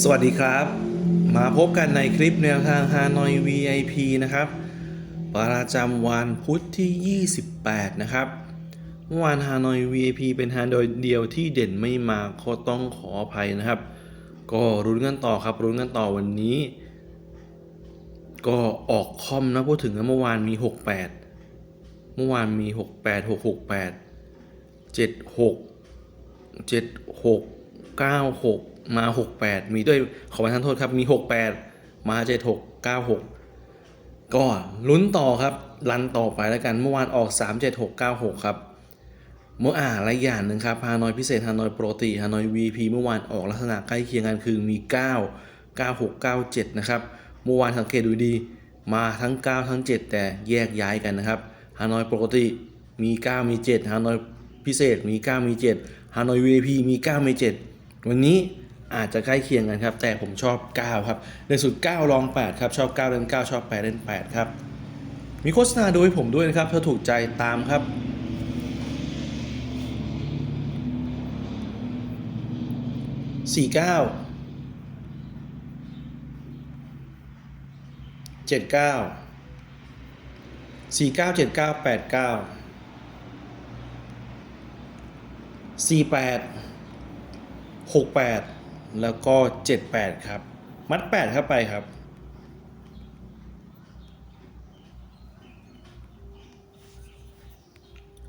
สวัสดีครับ มาพบกันในคลิปแนวทางฮานอย VIP นะครับ ประจำวันพุธที่ 28 นะครับเมื่อวานฮานอย VIP เป็นฮานอยเดียวที่เด่นไม่มาก็ต้องขออภัยนะครับ ก็รุ้นกันต่อครับรุ้นกันต่อวันนี้ ก็ออกคอมนะพูดถึงเมื่อวานมี 68 เมื่อวานมี 68 668 76เจ็ดหกเก้าหก มาหกแปดมีด้วยขอประทานโทษครับมีหกแปดมาเจ็ดหกเก้าหกก็ลุ้นต่อครับรันต่อไปแล้วกันเมื่อวานออกสามเจ็ดหกเก้าหกครับเมื่ออ่านและอย่างหนึ่งครับฮานอยพิเศษฮานอยโปกติฮานอย VP เมื่อวานออกลักษณะใกล้เคียงกันคือมี 9 9 6 9 7 นะครับ เมื่อวานสังเกตดูดีมาทั้ง 9 ทั้ง 7 แต่แยกย้ายกันนะครับฮานอยปกติมี 9 มี 7ฮานอยพิเศษมี 9 มี 7ฮานอย VP มี 9 มี 7 วันนี้ อาจจะใกล้เคียงกันครับ แต่ผมชอบ 9 ครับในสุด 9 ลอง 8 ครับ ชอบ 9 เล่น 9 ชอบ 8 เล่น 8 ครับ มีโฆษณาโดยผมด้วยนะครับ ถ้าถูกใจตามครับ สี่เก้าเจ็ดเก้าสี่เก้าเจ็ดเก้าแปดเก้าสี่แปดหกแปด แล้วก็เจ็ดแปดครับ มัดแปดเข้าไปครับ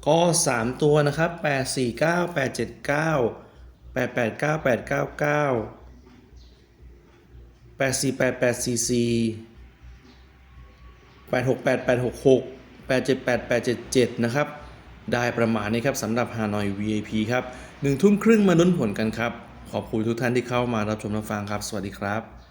ก็ 3 ตัวนะครับ 8 4 9 8 7 9 8 8 9 8 9 9 8 4 8 8 4 4 8 6 8 8 6 6 8 7 8 8 7 7 นะครับ ได้ประมาณนี้ครับสำหรับฮานอย VIP ครับหนึ่งทุ่มครึ่งมาลุ้นผลกันครับ ขอบคุณทุกท่านที่เข้ามารับชมรับฟังครับ สวัสดีครับ